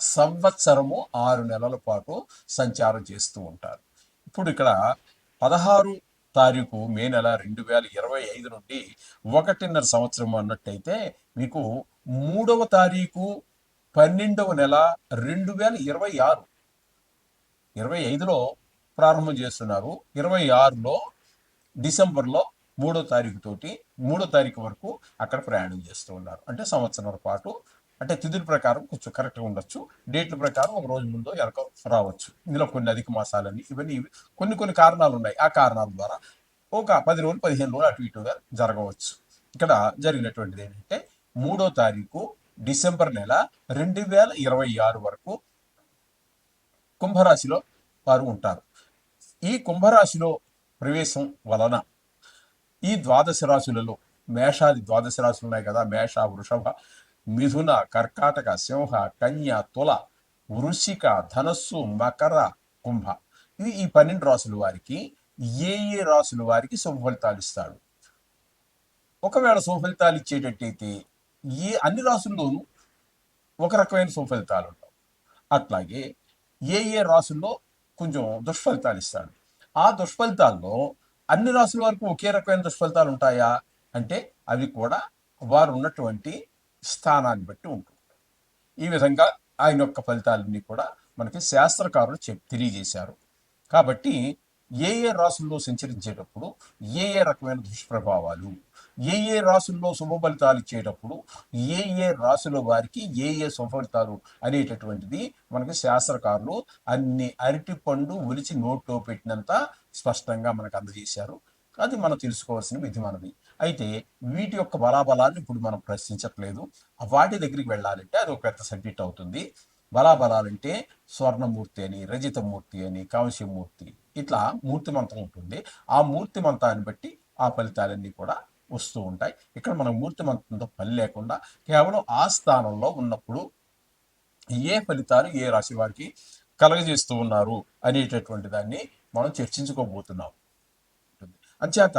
సంవత్సరము ఆరు నెలల పాటు సంచారం చేస్తూ ఉంటారు. ఇప్పుడు ఇక్కడ పదహారు తారీఖు మే నెల రెండు వేల ఇరవై ఐదు నుండి ఒకటిన్నర సంవత్సరం అన్నట్టయితే మీకు మూడవ తారీఖు పన్నెండవ నెల రెండు వేల ఇరవై ఆరు. ఇరవై ఐదులో ప్రారంభం చేస్తున్నారు. ఇరవై ఆరులో డిసెంబర్లో మూడో తారీఖు తోటి మూడో తారీఖు వరకు అక్కడ ప్రయాణం చేస్తూ ఉన్నారు. అంటే సంవత్సరం పాటు అంటే తిథుల ప్రకారం కొంచెం కరెక్ట్గా ఉండొచ్చు. డేట్ల ప్రకారం ఒక రోజు ముందో ఎరక రావచ్చు. ఇందులో కొన్ని అధిక మాసాలని ఇవన్నీ కొన్ని కొన్ని కారణాలు ఉన్నాయి ఆ కారణాల ద్వారా ఒక పది రోజులు పదిహేను రోజులు అటు ఇటుగా జరగవచ్చు. ఇక్కడ జరిగినటువంటిది ఏంటంటే మూడో తారీఖు డిసెంబర్ నెల రెండు వేల ఇరవై ఆరు వరకు కుంభరాశిలో వారు ఉంటారు. ఈ కుంభరాశిలో ప్రవేశం వలన ఈ ద్వాదశ రాశులలో మేషాది ద్వాదశ రాశులు ఉన్నాయి కదా మేష వృషభ మిథున కర్కాటక సింహ కన్య తుల వృషిక ధనస్సు మకర కుంభ. ఇది ఈ పన్నెండు రాసుల వారికి ఏ ఏ రాసుల వారికి శుభఫలితాలు ఇస్తాడు? ఒకవేళ శుభఫలితాలు ఇచ్చేటట్టయితే ఏ అన్ని రాసుల్లోనూ ఒక రకమైన శుభఫలితాలు ఉంటాయి. అట్లాగే ఏ ఏ రాసుల్లో కొంచెం దుష్ఫలితాలు ఇస్తాడు? ఆ దుష్ఫలితాల్లో అన్ని రాసుల వరకు ఒకే రకమైన దుష్ఫలితాలు ఉంటాయా? అంటే అవి కూడా వారు ఉన్నటువంటి స్థానాన్ని బట్టి ఉంటుంది. ఈ విధంగా ఆయన యొక్క ఫలితాలన్నీ కూడా మనకి శాస్త్రకారులు చెప్ తెలియజేశారు. కాబట్టి ఏ ఏ రాసుల్లో సంచరించేటప్పుడు ఏ ఏ రకమైన దుష్ప్రభావాలు ఏ ఏ రాసుల్లో శుభఫలితాలు ఇచ్చేటప్పుడు ఏ ఏ రాసుల వారికి ఏ ఏ శుభఫలితాలు అనేటటువంటిది మనకి శాస్త్రకారులు అన్ని అరటి పండు ఒలిచి నోట్లో పెట్టినంత స్పష్టంగా మనకు అందజేశారు. అది మనం తెలుసుకోవాల్సిన విధి మనది అయితే వీటి యొక్క బలాబలాన్ని ఇప్పుడు మనం ప్రశ్నించట్లేదు. వాటి దగ్గరికి వెళ్ళాలంటే అది ఒక పెద్ద సబ్జెక్ట్ అవుతుంది. బలాబలాలంటే స్వర్ణమూర్తి అని రజితమూర్తి అని కాంస్యమూర్తి ఇట్లా మూర్తి మంత్రం ఉంటుంది. ఆ మూర్తి మంత్రాన్ని బట్టి ఆ ఫలితాలన్నీ కూడా వస్తూ ఉంటాయి. ఇక్కడ మనం మూర్తిమంతంతో పని లేకుండా కేవలం ఆ స్థానంలో ఉన్నప్పుడు ఏ ఫలితాలు ఏ రాశి వారికి కలగజేస్తూ ఉన్నారు అనేటటువంటి దాన్ని మనం చర్చించుకోబోతున్నాం. అంచేత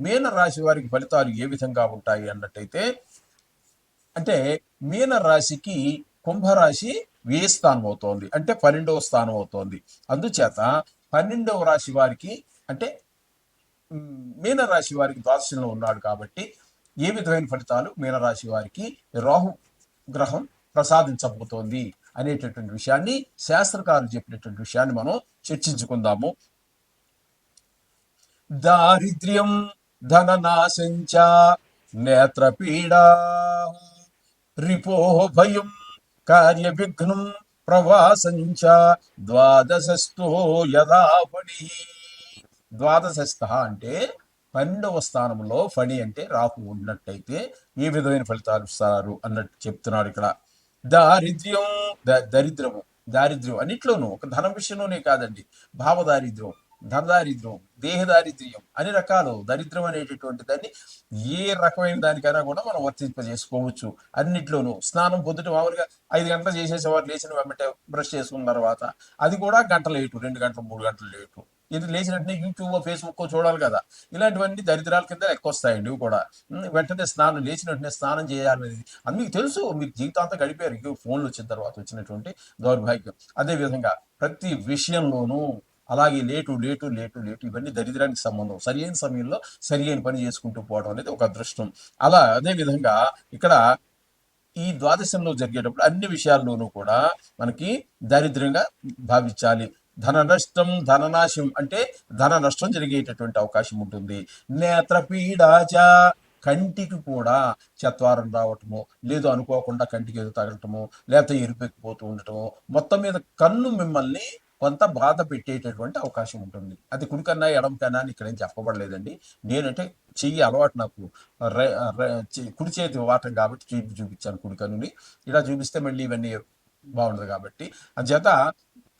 మీన రాశి వారికి ఫలితాలు ఏ విధంగా ఉంటాయి అన్నట్టయితే అంటే మీన రాశికి కుంభరాశి వ్యయ స్థానం అవుతోంది? అంటే పన్నెండవ స్థానం అవుతోంది. అందుచేత పన్నెండవ రాశి వారికి అంటే మీన రాశి వారికి ద్వాదశంలో ఉన్నాడు కాబట్టి ఏ విధమైన ఫలితాలు మీనరాశి వారికి రాహు గ్రహం ప్రసాదించబోతోంది అనేటటువంటి విషయాన్ని శాస్త్రకారులు చెప్పినటువంటి విషయాన్ని మనం చర్చించుకుందాము. దారిద్ర్యం ధననాశంచ నేత్రపీడా. రిపో భయం కార్య విఘ్నం ప్రవాసంచ ద్వాదశస్థో యదా ఫణి ద్వాదశస్థ అంటే పన్నెండవ స్థానంలో ఫణి అంటే రాహు ఉన్నట్టయితే ఏ విధమైన ఫలితాలు ఇస్తారు అన్నట్టు చెప్తున్నాడు ఇక్కడ. దారిద్ర్యం ద- దరిద్రము దారిద్ర్యం అన్నిట్లోనూ ఒక ధనం విషయంలోనే కాదండి. భావ దారిద్ర్యం ధనదారిద్ర్యం దేహదారిద్ర్యం అన్ని రకాలు దరిద్రం అనేటటువంటి దాన్ని ఏ రకమైన దానికైనా కూడా మనం వర్తింపజేసుకోవచ్చు. అన్నిట్లోనూ స్నానం పొద్దుట మామూలుగా ఐదు గంటలు చేసేసేవారు లేచిన వెంబటే బ్రష్ చేసుకున్న తర్వాత అది కూడా గంట లేటు రెండు గంటలు మూడు గంటలు లేటు. ఇది లేచినట్టునే యూట్యూబ్ ఫేస్బుక్ చూడాలి కదా. ఇలాంటివన్నీ దరిద్రాల కింద ఎక్కువ వస్తాయండి ఇవి కూడా. వెంటనే స్నానం లేచినట్టునే స్నానం చేయాలనేది అది మీకు తెలుసు మీరు జీవితాంతం గడిపారు. ఇక ఫోన్లు వచ్చిన తర్వాత వచ్చినటువంటి దౌర్భాగ్యం. అదే విధంగా ప్రతి విషయంలోనూ అలాగే లేటు లేటు లేటు లేటు ఇవన్నీ దరిద్రానికి సంబంధం. సరి అయిన సమయంలో సరి అయిన పని చేసుకుంటూ పోవడం అనేది ఒక అదృష్టం. అలా అదే విధంగా ఇక్కడ ఈ ద్వాదశంలో జరిగేటప్పుడు అన్ని విషయాల్లోనూ కూడా మనకి దారిద్ర్యంగా భావించాలి. ధన నష్టం ధననాశం అంటే ధన నష్టం జరిగేటటువంటి అవకాశం ఉంటుంది. నేత్రపీడాచ కంటికి కూడా చత్వారం రావటము లేదు అనుకోకుండా కంటికి ఏదో తగలటము లేకపోతే ఎరుపెక్కిపోతూ ఉండటము మొత్తం మీద కన్ను మిమ్మల్ని కొంత బాధ పెట్టేటటువంటి అవకాశం ఉంటుంది. అది కుడికన్నా ఎడంకన్నా అని ఇక్కడ ఏం చెప్పబడలేదండి. నేనంటే చెయ్యి అలవాటు నాకు. కుడి చేతి వాటం కాబట్టి చూపి చూపించాను కుడికన్నుని. ఇలా చూపిస్తే మళ్ళీ ఇవన్నీ బాగుండదు కాబట్టి. అంచేత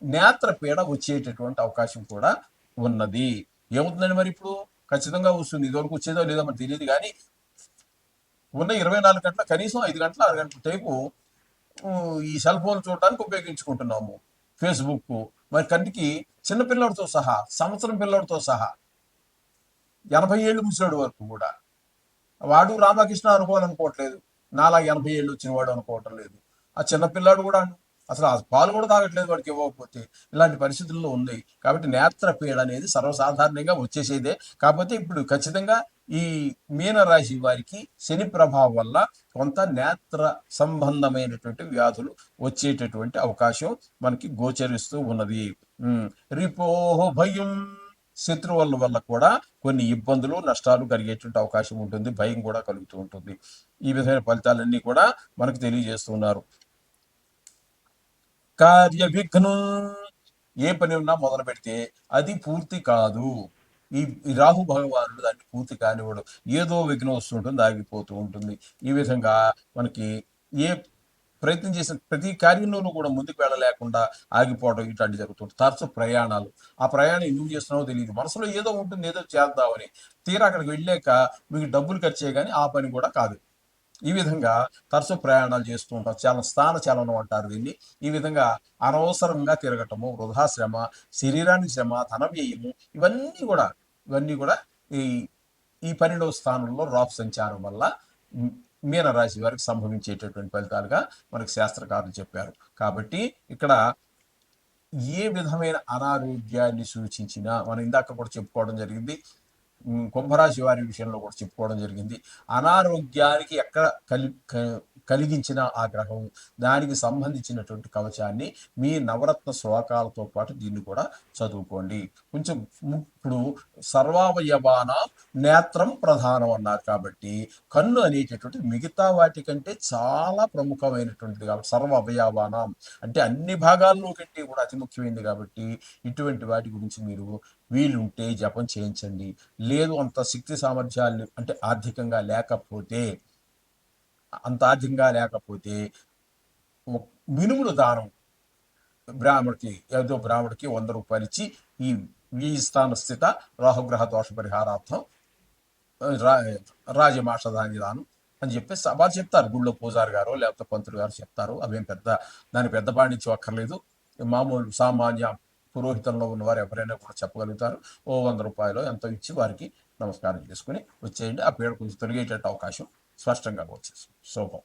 నేత్ర పీడ వచ్చేటటువంటి అవకాశం కూడా ఉన్నది. ఏమవుతుందండి మరి ఇప్పుడు? ఖచ్చితంగా వస్తుంది. ఇదివరకు వచ్చేదో లేదో మనకు తెలియదు కానీ ఉన్న ఇరవై నాలుగు గంటల కనీసం ఐదు గంటల ఆరు గంటల టైపు ఈ సెల్ ఫోన్ చూడడానికి ఉపయోగించుకుంటున్నాము. ఫేస్బుక్ మరి కంటికి చిన్న పిల్లడితో సహా సంవత్సరం పిల్లడితో సహా ఎనభై ఏళ్ళు ముసినాడు వరకు కూడా. వాడు రామకృష్ణ అనుకోవాలనుకోవట్లేదు. నాలా ఎనభై ఏళ్ళు వచ్చిన వాడు అనుకోవటం లేదు. ఆ చిన్న పిల్లాడు కూడా అసలు ఆ పాలు కూడా తాగట్లేదు వాడికి ఇవ్వకపోతే. ఇలాంటి పరిస్థితుల్లో ఉంది. కాబట్టి నేత్ర పీడ అనేది సర్వసాధారణంగా వచ్చేసేదే. కాకపోతే ఇప్పుడు ఖచ్చితంగా ఈ మీనరాశి వారికి శని ప్రభావం వల్ల కొంత నేత్ర సంబంధమైనటువంటి వ్యాధులు వచ్చేటటువంటి అవకాశం మనకి గోచరిస్తూ ఉన్నది. రిపోహ భయం శత్రువుల వల్ల కూడా కొన్ని ఇబ్బందులు నష్టాలు కలిగేటువంటి అవకాశం ఉంటుంది. భయం కూడా కలుగుతూ ఉంటుంది. ఈ విధమైన ఫలితాలన్నీ కూడా మనకు తెలియజేస్తున్నారు. కార్య విఘ్నం ఏ పని ఉన్నా మొదలు పెడితే అది పూర్తి కాదు. ఈ రాహు భగవానుడు దాన్ని పూర్తి కానివ్వడు. ఏదో విఘ్నం వస్తుంటుంది ఆగిపోతూ ఉంటుంది. ఈ విధంగా మనకి ఏ ప్రయత్నం చేసిన ప్రతి కార్యంలోనూ కూడా ముందుకు వెళ్ళలేకుండా ఆగిపోవడం ఇట్లాంటి జరుగుతుంది తరచు ప్రయాణాలు. ఆ ప్రయాణం ఎందుకు చేస్తున్నావో తెలియదు. మనసులో ఏదో ఉంటుంది ఏదో చేద్దామని. తీరా అక్కడికి వెళ్ళాక మీకు డబ్బులు ఖర్చే కానీ ఆ పని కూడా కాదు. ఈ విధంగా తరచు ప్రయాణాలు చేస్తూ ఉంటాం చాలా స్థాన చలనం అంటారు దీన్ని. ఈ విధంగా అనవసరంగా తిరగటము వృధా శ్రమ శరీరానికి శ్రమ ధన వ్యయము ఇవన్నీ కూడా ఇవన్నీ కూడా ఈ ఈ పన్నెండవ స్థానంలో రాఫ్ సంచారం వల్ల మీనరాశి వారికి సంభవించేటటువంటి ఫలితాలుగా మనకు శాస్త్రకారులు చెప్పారు. కాబట్టి ఇక్కడ ఏ విధమైన అనారోగ్యాన్ని సూచించినా మనం ఇందాక కూడా చెప్పుకోవడం జరిగింది కుంభరాశి వారి విషయంలో కూడా చెప్పుకోవడం జరిగింది. అనారోగ్యానికి ఎక్కడ కలి కలిగించిన ఆ గ్రహం దానికి సంబంధించినటువంటి కవచాన్ని మీ నవరత్న శ్లోకాలతో పాటు దీన్ని కూడా చదువుకోండి. కొంచెం ఇప్పుడు సర్వావయవాన నేత్రం ప్రధానం అన్నారు కాబట్టి కన్ను అనేటటువంటి మిగతా వాటికంటే చాలా ప్రముఖమైనటువంటిది కాబట్టి సర్వ అవయవానం అంటే అన్ని భాగాల్లో కంటే కూడా అతి ముఖ్యమైనది కాబట్టి ఇటువంటి వాటి గురించి మీరు వీలుంటే జపం చేయించండి. లేదు అంత శక్తి సామర్థ్యాలు అంటే ఆర్థికంగా లేకపోతే అంత ఆర్థికంగా లేకపోతే మినుములు దానం బ్రాహ్మడికి ఏదో బ్రాహ్మడికి వంద రూపాయలు ఇచ్చి ఈ ఈ స్థాన స్థిత రాహుగ్రహ దోష పరిహారార్థం రా రాజమాషధాని దానం అని చెప్పేసి వారు చెప్తారు. గుళ్ళో పూజారి గారు లేకపోతే పంతులు గారు చెప్తారు. అవేం పెద్ద దాని పెద్ద పాండిత్యం అక్కర్లేదు మామూలు సామాన్య పురోహితంలో ఉన్నవారు ఎవరైనా కూడా చెప్పగలుగుతారు. ఓ వంద రూపాయలు ఎంతో ఇచ్చి వారికి నమస్కారం చేసుకుని వచ్చేయండి. ఆ పీడ కొంచెం తొలగేటట్టు అవకాశం స్పష్టంగా వచ్చేసి శోభం.